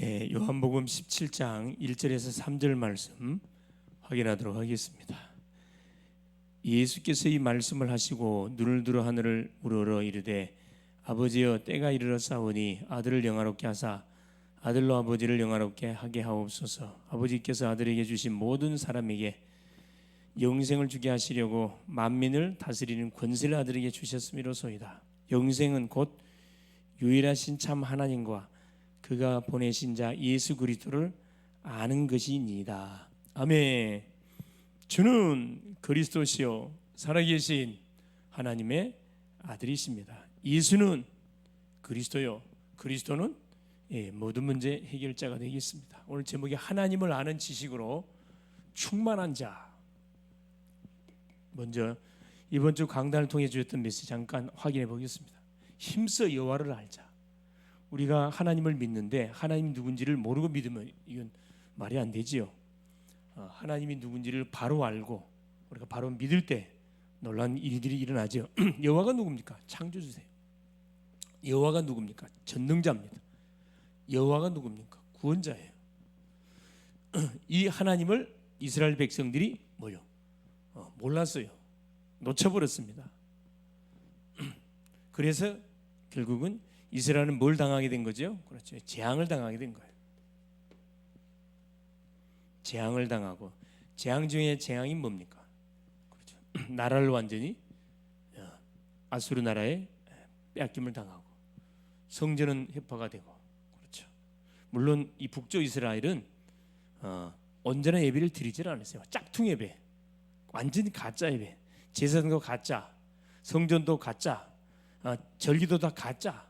예, 요한복음 17장 1절에서 3절 말씀 확인하도록 하겠습니다. 예수께서 이 말씀을 하시고 눈을 들어 하늘을 우러러 이르되 아버지여 때가 이르러 싸우니 아들을 영화롭게 하사 아들로 아버지를 영화롭게 하게 하옵소서. 아버지께서 아들에게 주신 모든 사람에게 영생을 주게 하시려고 만민을 다스리는 권세를 아들에게 주셨음이로소이다. 영생은 곧 유일하신 참 하나님과 그가 보내신 자 예수 그리스도를 아는 것이니이다. 아멘. 주는 그리스도시요 살아계신 하나님의 아들이십니다. 예수는 그리스도요. 그리스도는 예, 모든 문제 해결자가 되겠습니다. 오늘 제목이 하나님을 아는 지식으로 충만한 자. 먼저 이번 주 강단을 통해 주셨던 메시지 잠깐 확인해 보겠습니다. 힘써 여호와를 알자. 우리가 하나님을 믿는데 하나님이 누군지를 모르고 믿으면 이건 말이 안 되지요. 어, 하나님이 누군지를 바로 알고 우리가 바로 믿을 때 놀란 일들이 일어나죠. 여호와가 누굽니까? 창조주세요. 여호와가 누굽니까? 전능자입니다. 여호와가 누굽니까? 구원자예요. 이 하나님을 이스라엘 백성들이 뭐요? 어, 몰랐어요. 놓쳐버렸습니다. 그래서 결국은 이스라엘은 뭘 당하게 된 거죠? 그렇죠. 재앙을 당하게 된 거예요. 재앙을 당하고 재앙 중에 재앙이 뭡니까? 그렇죠. 나라를 완전히 어, 아수르 나라에 빼앗김을 당하고 성전은 해파가 되고 그렇죠. 물론 이 북쪽 이스라엘은 어, 온전한 예배를 드리질 않았어요. 짝퉁 예배, 완전히 가짜 예배, 제사도 가짜, 성전도 가짜, 어, 절기도 다 가짜.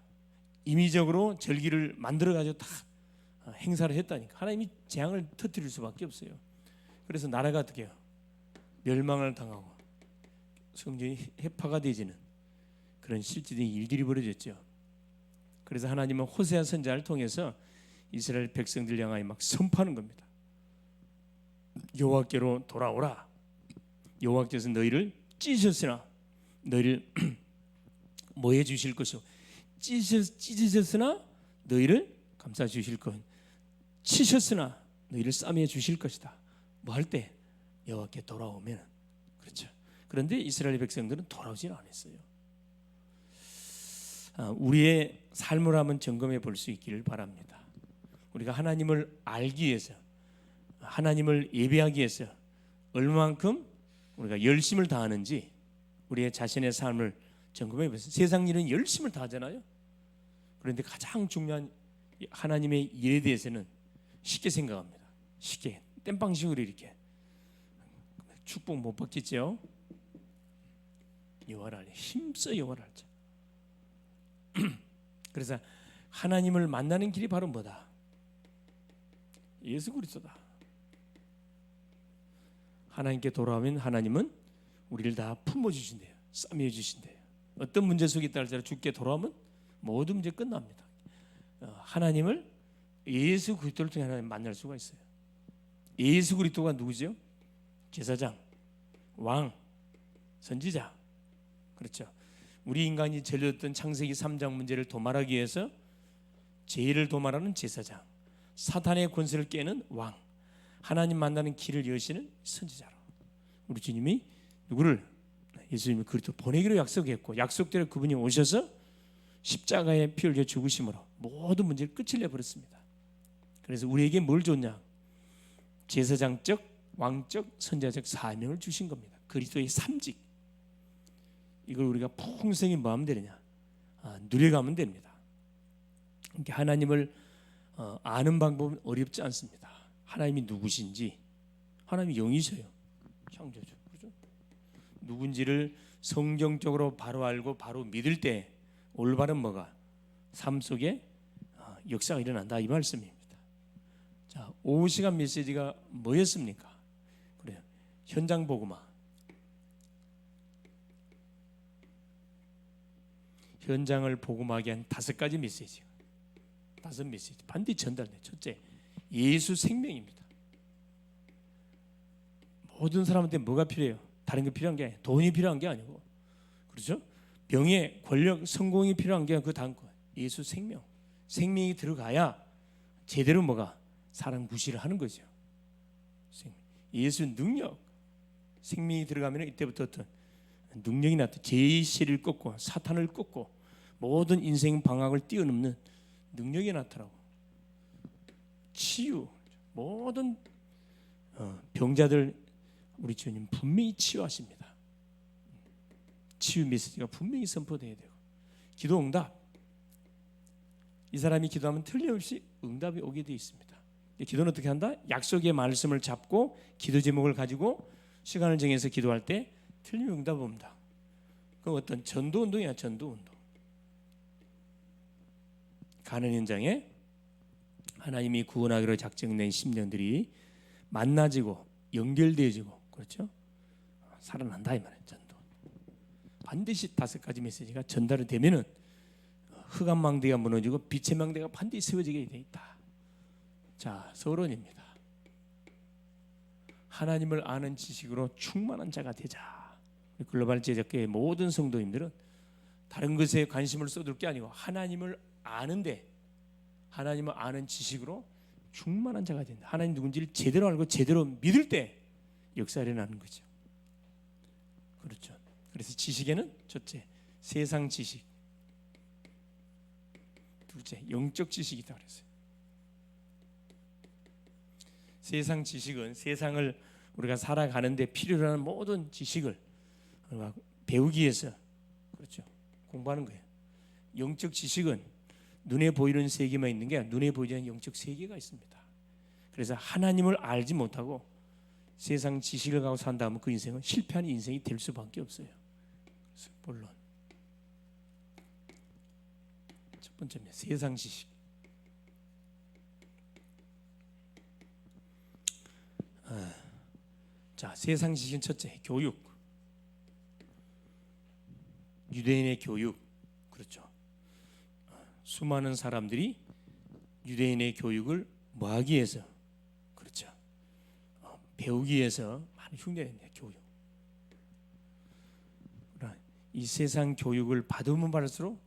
임의적으로 절기를 만들어 가지고 다 어, 행사를 했다니까 하나님이 재앙을 터뜨릴 수밖에 없어요. 그래서 나라가 어떻게 해요? 멸망을 당하고 성전이 해파가 되지는 그런 실질적인 일들이 벌어졌죠. 그래서 하나님은 호세아 선자를 통해서 이스라엘 백성들 향하여 막 선포하는 겁니다. 여호와께로 돌아오라. 여호와께서 너희를 찢으셨으나 너희를 뭐해 주실 것이요 찢으셨, 찢으셨으나 너희를 감싸 주실 것 치셨으나 너희를 싸매 주실 것이다. 뭐 할 때 여호와께 돌아오면 그렇죠. 그런데 이스라엘 백성들은 돌아오질 않았어요. 아, 우리의 삶을 한번 점검해 볼 수 있기를 바랍니다. 우리가 하나님을 알기 위해서 하나님을 예배하기 위해서 얼마만큼 우리가 열심을 다하는지 우리의 자신의 삶을 점검해 보세요. 세상 일은 열심을 다하잖아요. 그런데 가장 중요한 하나님의 일에 대해서는 쉽게 생각합니다. 쉽게 땜빵식으로 이렇게 축복 못 받겠죠. 여호와를 힘써 여호와를 알자. 그래서 하나님을 만나는 길이 바로 뭐다? 예수 그리스도다. 하나님께 돌아오면 하나님은 우리를 다 품어 주신대요. 싸매어 주신대요. 어떤 문제 속에 있다 할지라도 주께 돌아오면 모든 문제 끝납니다. 어, 하나님을 예수 그리스도를 통해 하나님 만날 수가 있어요. 예수 그리스도가 누구죠? 제사장, 왕, 선지자. 그렇죠. 우리 인간이 절렸던 창세기 3장 문제를 도말하기 위해서 죄를 도말하는 제사장, 사탄의 권세를 깨는 왕, 하나님 만나는 길을 여시는 선지자로. 우리 주님이 누구를 예수님이 그리스도 보내기로 약속했고 약속대로 그분이 오셔서 십자가에 피 흘려 죽으심으로 모든 문제를 끝을 내 버렸습니다. 그래서 우리에게 뭘 줬냐? 제사장적, 왕적, 선자적 사명을 주신 겁니다. 그리스도의 삼직. 이걸 우리가 풍성히 뭐하면 되느냐? 아, 누려가면 됩니다. 그러니까 하나님을 어, 아는 방법은 어렵지 않습니다. 하나님이 누구신지 하나님이 영이셔요. 창조주. 누군지를 성경적으로 바로 알고 바로 믿을 때 올바른 뭐가 삶 속에 어, 역사가 일어난다 이 말씀입니다. 자, 오후 시간 메시지가 뭐였습니까? 그래요. 현장 보고마. 현장을 보고마게 한 다섯 가지 메시지. 다섯 메시지 반드시 전달돼. 첫째, 예수 생명입니다. 모든 사람한테 뭐가 필요해요? 다른 게 필요한 게. 돈이 필요한 게 아니고, 그렇죠? 병에 권력, 성공이 필요한 게 그 다음 거. 예수 생명. 생명이 들어가야 제대로 뭐가 사랑 무시를 하는 거죠. 생- 예수 능력 생명이 들어가면 이때부터 어떤 능력이 나타 제시를 꺾고 사탄을 꺾고 모든 인생 방황을 뛰어넘는 능력이 나타나고 치유 모든 어, 병자들 우리 주님 분명히 치유하십니다. 치유 메시지가 분명히 선포돼야 되고 기도 응답 이 사람이 기도하면 틀림없이 응답이 오게 돼 있습니다. 이 기도는 어떻게 한다? 약속의 말씀을 잡고 기도 제목을 가지고 시간을 정해서 기도할 때 틀림 응답 옵니다. 그 어떤 전도 운동이야 전도 운동. 가는 현장에 하나님이 구원하기로 작정된 심령들이 만나지고 연결되어지고 그렇죠? 살아난다 이 말이에요 전도. 반드시 다섯 가지 메시지가 전달이 되면은 흑암 망대가 무너지고 빛의 망대가 반드시 세워지게 돼 있다. 자 서론입니다. 하나님을 아는 지식으로 충만한 자가 되자. 글로벌 제작계의 모든 성도님들은 다른 것에 관심을 쏟을 게 아니고 하나님을 아는데 하나님을 아는 지식으로 충만한 자가 된다. 하나님 누군지를 제대로 알고 제대로 믿을 때 역사를 나는 거죠. 그렇죠. 그래서 지식에는 첫째 세상 지식, 둘째 영적 지식이다 그랬어요. 세상 지식은 세상을 우리가 살아가는데 필요로 하는 모든 지식을 배우기 위해서 그렇죠 공부하는 거예요. 영적 지식은 눈에 보이는 세계만 있는 게 아니라 눈에 보이지 않는 영적 세계가 있습니다. 그래서 하나님을 알지 못하고 세상 지식을 가지고 산다면 그 인생은 실패하는 인생이 될 수밖에 없어요. 본론 첫 번째는 세상 지식. 아, 자 세상 지식은 첫째 교육. 유대인의 교육 그렇죠. 수많은 사람들이 유대인의 교육을 뭐하기 위해서 배우기 위해서 많은 흉내냈네 교육. 그러나 이 세상 교육을 받으면 받을수록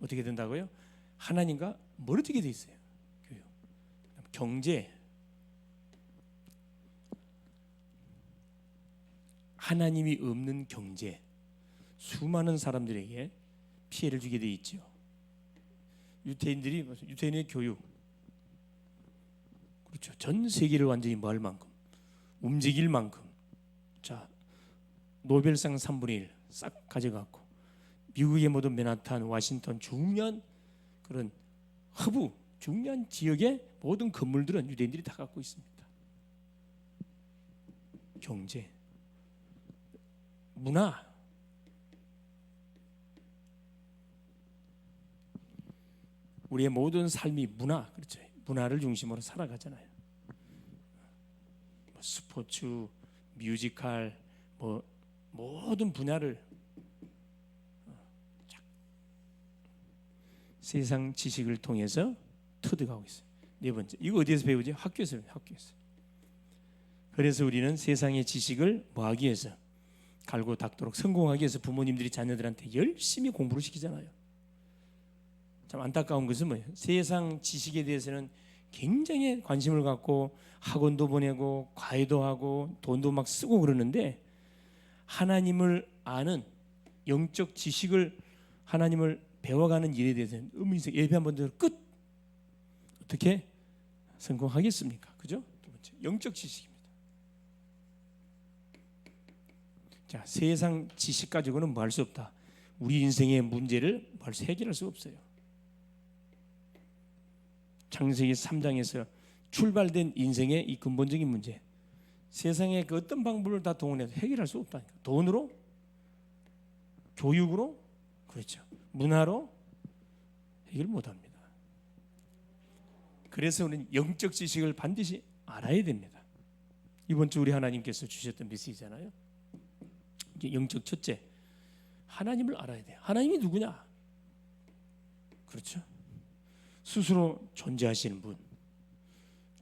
어떻게 된다고요? 하나님과 멀어지게 돼 있어요. 교육. 경제 하나님이 없는 경제 수많은 사람들에게 피해를 주게 돼 있죠. 유태인들이 유태인의 교육 그렇죠. 전 세계를 완전히 만큼 움직일 만큼 자 노벨상 3분의 1 싹 가져갔고 미국의 모든 맨하탄, 와싱턴 중요한 그런 허브 중요한 지역의 모든 건물들은 유대인들이 다 갖고 있습니다. 경제, 문화, 우리의 모든 삶이 문화, 그렇죠. 문화를 중심으로 살아가잖아요. 뭐 스포츠, 뮤지컬, 뭐 모든 분야를 세상 지식을 통해서 터득하고 있어요. 네 번째, 이거 어디에서 배우지? 학교에서 학교에서. 그래서 우리는 세상의 지식을 뭐하기 위해서 갈고 닦도록 성공하기 위해서 부모님들이 자녀들한테 열심히 공부를 시키잖아요. 참 안타까운 것은 뭐예요? 세상 지식에 대해서는 굉장히 관심을 갖고 학원도 보내고 과외도 하고 돈도 막 쓰고 그러는데 하나님을 아는 영적 지식을 하나님을 배워가는 일에 대해서는 의미에서 예배 한 번 들어 끝 어떻게 성공하겠습니까? 그죠? 두 번째 영적 지식입니다. 자 세상 지식 가지고는 뭐 할 수 없다. 우리 인생의 문제를 수 해결할 수 없어요. 창세기 3장에서 출발된 인생의 이 근본적인 문제. 세상의 그 어떤 방법을 다 동원해서 해결할 수 없다니까. 돈으로, 교육으로, 그렇죠. 문화로 해결 못합니다. 그래서 우리는 영적 지식을 반드시 알아야 됩니다. 이번 주 우리 하나님께서 주셨던 메시지잖아요. 영적 첫째, 하나님을 알아야 돼요. 하나님이 누구냐? 그렇죠. 스스로 존재하시는 분,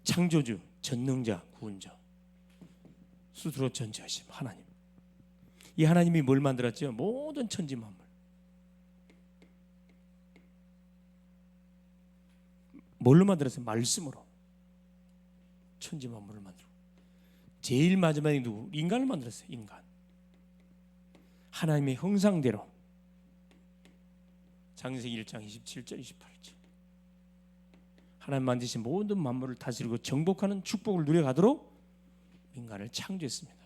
창조주, 전능자, 구원자, 스스로 존재하신 하나님. 이 하나님이 뭘 만들었죠? 모든 천지 만물. 뭘로 만들었어요? 말씀으로. 천지 만물을 만들고. 제일 마지막에 누구? 인간을 만들었어요. 인간. 하나님의 형상대로. 창세기 1장 27절 28절. 하나님 만드신 모든 만물을 다스리고 정복하는 축복을 누려가도록 인간을 창조했습니다.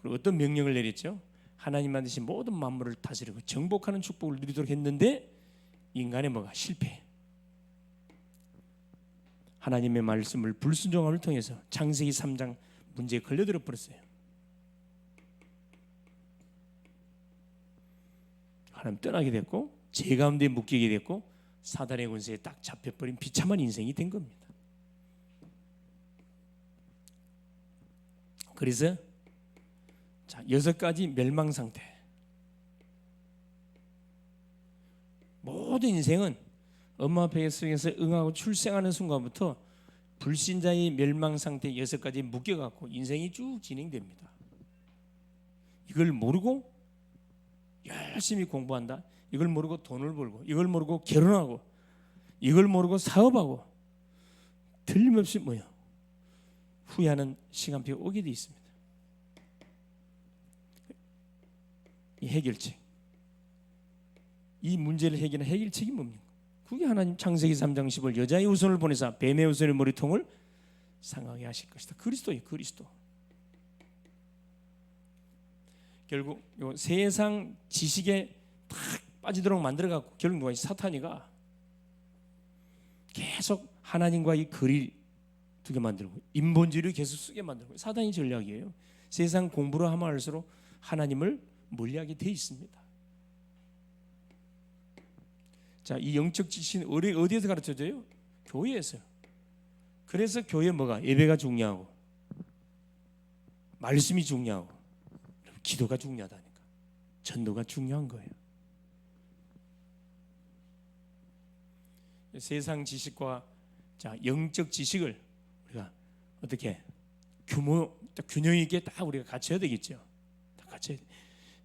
그리고 어떤 명령을 내렸죠? 하나님 만드신 모든 만물을 다스리고 정복하는 축복을 누리도록 했는데 인간의 뭐가 실패. 하나님의 말씀을 불순종함을 통해서 창세기 3장 문제에 걸려들어 버렸어요. 하나님 떠나게 됐고 죄 가운데 묶이게 됐고 사단의 권세에 딱 잡혀버린 비참한 인생이 된 겁니다. 그래서 자 여섯 가지 멸망 상태. 모든 인생은 엄마 뱃속에서 응하고 출생하는 순간부터 불신자의 멸망 상태 여섯 가지 묶여 갖고 인생이 쭉 진행됩니다. 이걸 모르고 열심히 공부한다. 이걸 모르고 돈을 벌고, 이걸 모르고 결혼하고, 이걸 모르고 사업하고, 틀림없이 뭐요? 후회하는 시간표가 오게 돼 있습니다. 이 해결책, 이 문제를 해결하는 해결책이 뭡니까? 그게 하나님 창세기 3장 10월 여자의 우선을 보내사 뱀의 우선의 머리통을 상하게 하실 것이다. 그리스도예요, 그리스도. 결국 요 세상 지식에 탁 빠지도록 만들어 갖고 결국 누가 사탄이가 계속 하나님과 이 거리 두게 만들고 인본주의를 계속 쓰게 만들고 사단이 전략이에요. 세상 공부를 하면 할수록 하나님을 멀리하게 돼 있습니다. 자, 이 영적 지식은 어디, 어디에서 가르쳐져요? 교회에서요. 그래서 교회 뭐가 예배가 중요하고 말씀이 중요하고 기도가 중요하다니까. 전도가 중요한 거예요. 세상 지식과 자 영적 지식을 우리가 어떻게 규모 균형 있게 다 우리가 갖춰야 되겠죠. 다 갖춰야 돼.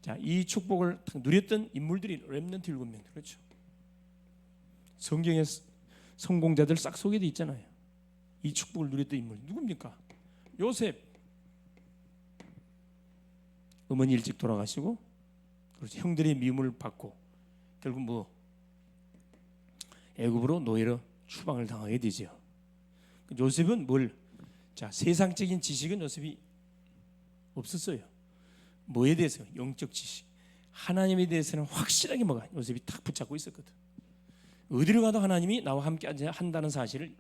자, 이 축복을 누렸던 인물들이 렘넌트 일곱 명 그렇죠. 성경에 성공자들 싹 소개돼 있잖아요. 이 축복을 누렸던 인물 누굽니까? 요셉. 어머니 일찍 돌아가시고 그렇죠. 형들의 미움을 받고 결국 뭐 애굽으로 노예로 추방을 당하게 되죠. 요셉은 뭘? 자 세상적인 지식은 요셉이 없었어요. 뭐에 대해서? 영적 지식. 하나님에 대해서는 확실하게 뭐가 요셉이 탁 붙잡고 있었거든. 어디를 가도 하나님이 나와 함께 한다는 사실을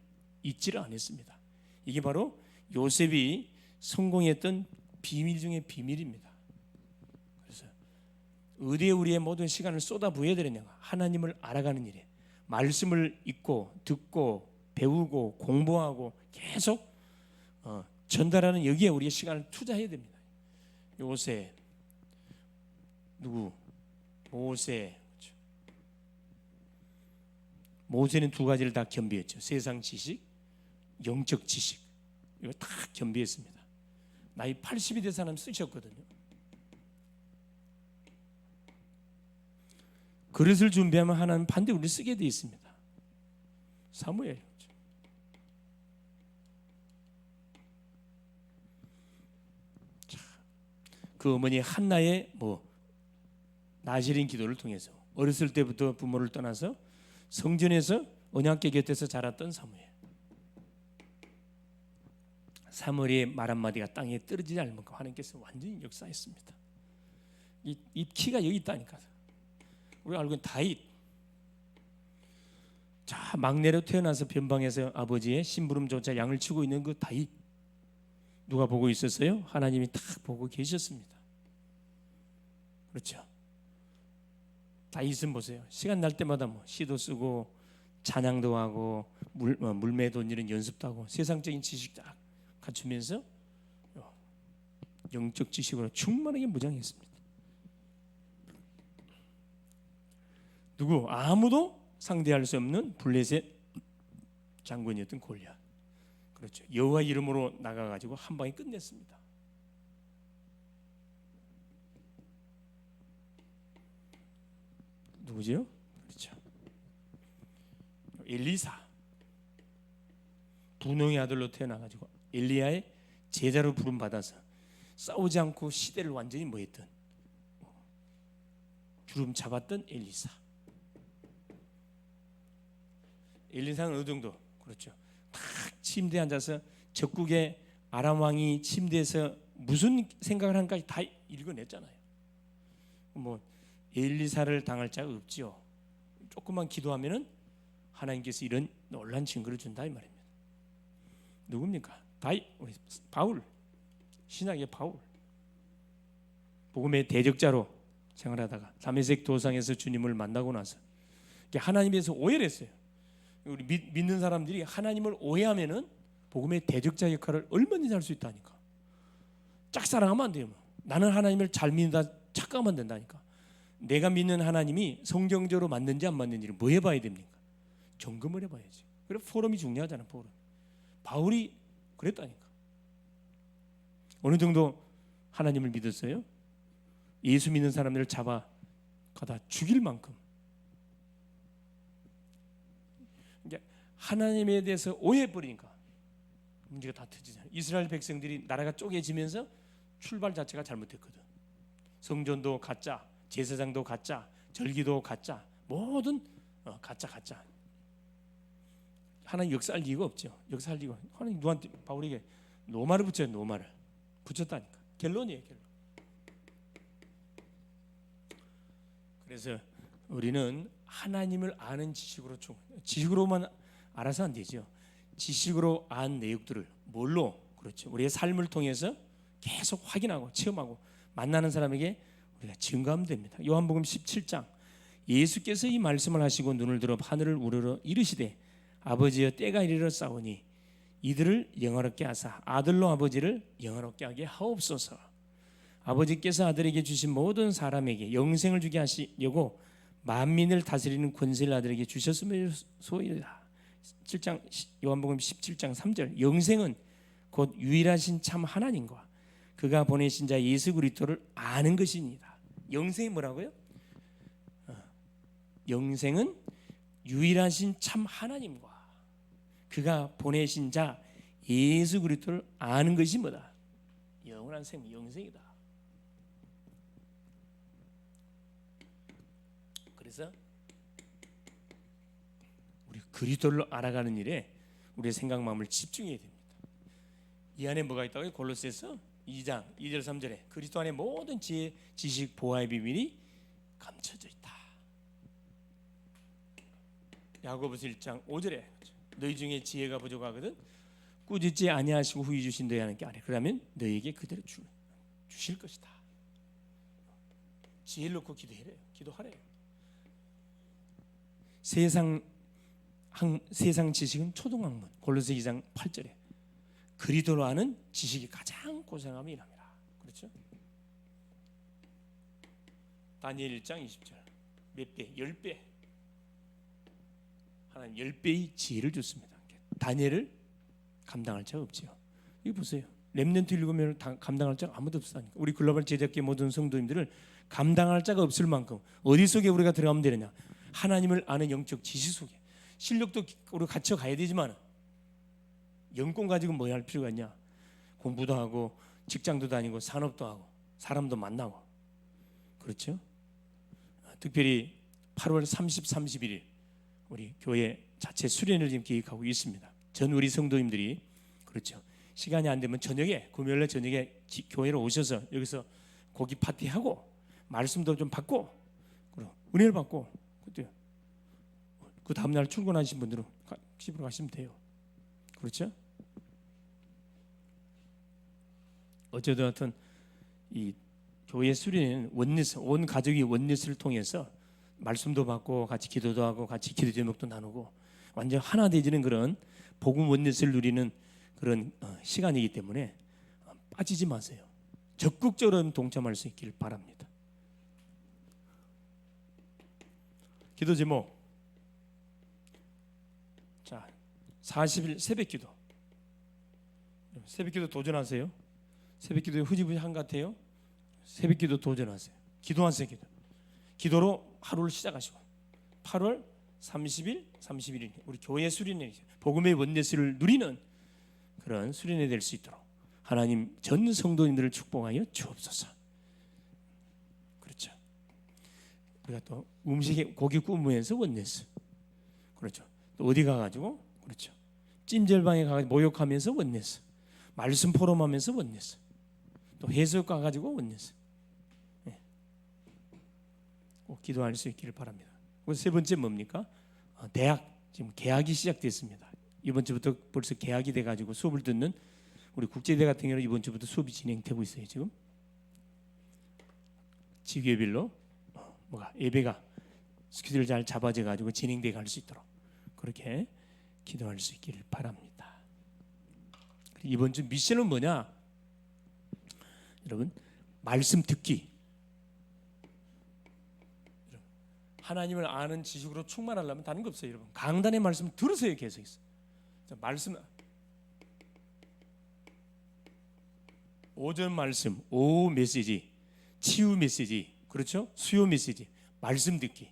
잊지를 않았습니다. 이게 바로 요셉이 성공했던 비밀 중의 비밀입니다. 그래서 어디에 우리의 모든 시간을 쏟아 부어야 되느냐? 하나님을 알아가는 일에 말씀을 읽고 듣고 배우고 공부하고 계속 어, 전달하는 여기에 우리의 시간을 투자해야 됩니다. 요새 누구 모세 그렇죠. 모세는 두 가지를 다 겸비했죠. 세상 지식, 영적 지식 이거 다 겸비했습니다. 나이 80이 된 사람 쓰셨거든요. 그릇을 준비하면 하나님 반대 우리 쓰게 돼 있습니다. 사무엘. 그 어머니 한나의 뭐 나시린 기도를 통해서 어렸을 때부터 부모를 떠나서 성전에서 언약계 곁에서 자랐던 사무엘. 사무엘의 말 한마디가 땅에 떨어지지 않을 만큼 하나님께서 완전히 역사했습니다. 이, 이 키가 여기 있다니까. 우리가 알고 있는 다윗. 자 막내로 태어나서 변방에서 아버지의 심부름조차 양을 치고 있는 그 다윗. 누가 보고 있었어요? 하나님이 딱 보고 계셨습니다. 그렇죠. 다윗은 보세요. 시간 날 때마다 뭐 시도 쓰고 찬양도 하고 물, 어, 물매 던지는 연습도 하고 세상적인 지식 딱 갖추면서 영적 지식으로 충만하게 무장했습니다. 누구 아무도 상대할 수 없는 블레셋 장군이었던 골리앗. 그렇죠. 여호와 이름으로 나가 가지고 한 방에 끝냈습니다. 누구죠? 그렇죠. 엘리사. 분홍의 아들로 태어나 가지고 엘리야의 제자로 부름 받아서 싸우지 않고 시대를 완전히 뭐했던 주름 잡았던 엘리사. 엘리사는 어느 정도 그렇죠. 탁 침대에 앉아서 적국의 아람 왕이 침대에서 무슨 생각을 한까지 다 읽어냈잖아요. 뭐 엘리사를 당할 자가 없지요. 조금만 기도하면은 하나님께서 이런 놀란 증거를 준다 이 말입니다. 누굽니까? 다이 우리 바울 신학의 바울 복음의 대적자로 생활하다가 다메섹 도상에서 주님을 만나고 나서 하나님에서 오해를 했어요. 우리 믿, 믿는 사람들이 하나님을 오해하면은 복음의 대적자 역할을 얼마든지 할 수 있다니까. 짝사랑하면 안 돼요. 나는 하나님을 잘 믿는다 착각하면 된다니까. 내가 믿는 하나님이 성경적으로 맞는지 안 맞는지를 뭐 해봐야 됩니까? 점검을 해봐야지. 그래 포럼이 중요하잖아 포럼. 바울이 그랬다니까. 어느 정도 하나님을 믿었어요? 예수 믿는 사람들을 잡아 가다 죽일 만큼 이제 하나님에 대해서 오해해 버리니까 문제가 다 터지잖아요. 이스라엘 백성들이 나라가 쪼개지면서 출발 자체가 잘못됐거든. 성전도 가짜, 제사장도 가짜, 절기도 가짜, 모든 어, 가짜 가짜. 하나님 역사할 이유가 없죠. 역사할 이유가 하나님 누구한테 바울에게 노마를 붙여요. 노마를 붙였다니까. 결론이에요. 결론. 그래서 우리는 하나님을 아는 지식으로 지식으로만 알아서 안 되죠. 지식으로 안 내용들을 뭘로 그렇죠. 우리의 삶을 통해서 계속 확인하고 체험하고 만나는 사람에게 우리가 증거하면 됩니다. 요한복음 17장 예수께서 이 말씀을 하시고 눈을 들어 하늘을 우러러 이르시되 아버지여 때가 이르러 싸우니 이들을 영화롭게 하사 아들로 아버지를 영화롭게 하게 하옵소서. 아버지께서 아들에게 주신 모든 사람에게 영생을 주게 하시려고 만민을 다스리는 권세를 아들에게 주셨음이소이다. 7장 요한복음 17장 3절 영생은 곧 유일하신 참 하나님과 그가 보내신 자 예수 그리스도를 아는 것입니다. 영생이 뭐라고요? 어, 영생은 유일하신 참 하나님과 그가 보내신 자 예수 그리스도를 아는 것이 뭐다? 영원한 생명, 영생이다. 그래서 그리스도를 알아가는 일에 우리의 생각 마음을 집중해야 됩니다. 이 안에 뭐가 있다고요? 골로새서 2장 2절 3절에 그리스도 안에 모든 지혜, 지식, 보화의 비밀이 감춰져 있다. 야고보서 1장 5절에 너희 중에 지혜가 부족하거든 꾸짖지 아니하시고 후히 주신 너희 하나님께 아래 그러면 너희에게 그대로 주, 주실 것이다. 지혜를 놓고 기도해래요. 기도하래요. 세상 학, 세상 지식은 초등학문 골로새 2장 8절에 그리도로 아는 지식이 가장 고생함이 이랍니다. 그렇죠? 다니엘 1장 20절 몇 배? 10배 하나님 10배의 지혜를 줬습니다. 다니엘을 감당할 자가 없지요. 이거 보세요. 렘넌트 읽으면 감당할 자가 아무도 없다니까. 우리 글로벌 제작계 모든 성도님들을 감당할 자가 없을 만큼 어디 속에 우리가 들어가면 되느냐? 하나님을 아는 영적 지식 속에 실력도 우리 갖춰 가야 되지만 영권 가지고 뭐 할 필요가 있냐? 공부도 하고 직장도 다니고 산업도 하고 사람도 만나고 그렇죠? 특별히 8월 30, 31일 우리 교회 자체 수련을 지금 계획하고 있습니다. 전 우리 성도님들이 그렇죠. 시간이 안 되면 저녁에 금요일 날 저녁에 지, 교회로 오셔서 여기서 고기 파티하고 말씀도 좀 받고 그리고 은혜를 받고 그 다음 날 출근하신 분들은 집으로 가시면 돼요. 그렇죠? 어쨌든 하여튼 이 교회 수련회는 원리스 온 가족이 원리스를 통해서 말씀도 받고 같이 기도도 하고 같이 기도 제목도 나누고 완전 하나 되지는 그런 복음 원리스를 누리는 그런 어, 시간이기 때문에 어, 빠지지 마세요. 적극적으로 동참할 수 있길 바랍니다. 기도 제목 자 40일 새벽 기도 새벽 기도 도전하세요. 새벽 기도에 흐지부지한 것 같아요. 새벽 기도 도전하세요. 기도하세요. 기도. 기도로 하루를 시작하시고 8월 30일, 31일 우리 교회 수련회 복음의 원내스를 누리는 그런 수련회 될 수 있도록 하나님 전 성도님들을 축복하여 주옵소서. 그렇죠. 우리가 또 음식에 고기 구우면서 원내스. 그렇죠. 또 어디 가가지고 그렇죠. 찜질방에 가가지고 모욕하면서 원내스. 말씀 포럼하면서 원내스. 또 해석 가가지고 원내스. 예. 꼭 기도할 수 있기를 바랍니다. 세 번째 뭡니까? 어, 대학 지금 개학이 시작됐습니다. 이번 주부터 벌써 개학이 돼가지고 수업을 듣는 우리 국제대 같은 경우는 이번 주부터 수업이 진행되고 있어요. 지금 지교별로 어, 뭐가 예배가 스케줄 잘 잡아져 가지고 진행돼 갈 수 있도록 그렇게 기도할 수 있기를 바랍니다. 이번 주 미션은 뭐냐? 여러분 말씀 듣기. 하나님을 아는 지식으로 충만하려면 다른 거 없어요, 여러분. 강단의 말씀 들으세요, 계속 있어. 자, 말씀 오전 말씀, 오후 메시지, 치유 메시지, 그렇죠? 수요 메시지, 말씀 듣기.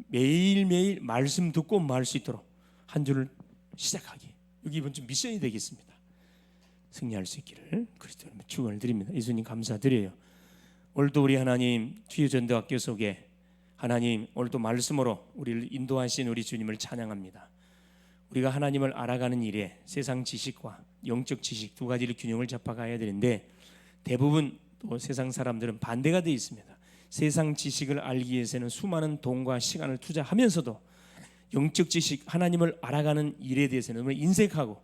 어, 매일 매일 말씀 듣고 말할 수 있도록 한 주를 시작하기. 여기 이번 주 미션이 되겠습니다. 승리할 수 있기를 그리스도님 축원을 드립니다. 예수님 감사드려요. 오늘도 우리 하나님 주의 전도학교 속에 하나님 오늘도 말씀으로 우리를 인도하신 우리 주님을 찬양합니다. 우리가 하나님을 알아가는 일에 세상 지식과 영적 지식 두 가지를 균형을 잡아가야 되는데 대부분 또 세상 사람들은 반대가 되어 있습니다. 세상 지식을 알기 위해서는 수많은 돈과 시간을 투자하면서도 영적 지식 하나님을 알아가는 일에 대해서는 너무 인색하고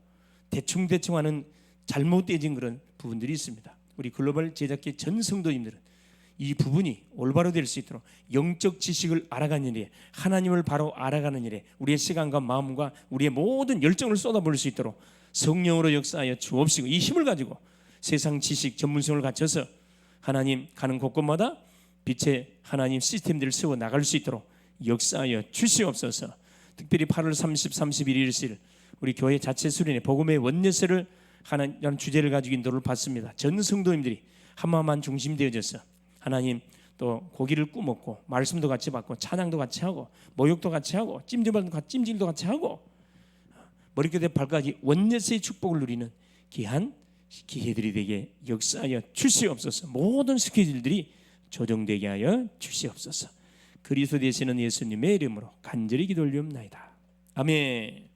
대충 대충 하는 잘못되어진 그런 부분들이 있습니다. 우리 글로벌 제작계 전 성도님들은 이 부분이 올바로 될 수 있도록 영적 지식을 알아가는 일에 하나님을 바로 알아가는 일에 우리의 시간과 마음과 우리의 모든 열정을 쏟아부을 수 있도록 성령으로 역사하여 주옵시고 이 힘을 가지고 세상 지식 전문성을 갖춰서 하나님 가는 곳곳마다 빛의 하나님 시스템들을 세워 나갈 수 있도록 역사하여 주시옵소서. 특별히 8월 30, 31일씩 우리 교회 자체 수련회 복음의 원내세를 하나님 주제를 가지고 인도를 받습니다. 전 성도님들이 한마음만 중심 되어져서 하나님 또 고기를 구먹고 말씀도 같이 받고 찬양도 같이 하고 모욕도 같이 하고 찜질도 찜질도 같이 하고 머리끝에 발까지 원내세의 축복을 누리는 귀한 기회들이 되게 역사하여 주시옵소서. 모든 스케줄들이 조정되게 하여 주시옵소서. 그리스도 되시는 예수님의 이름으로 간절히 기도 올리옵나이다. 아멘.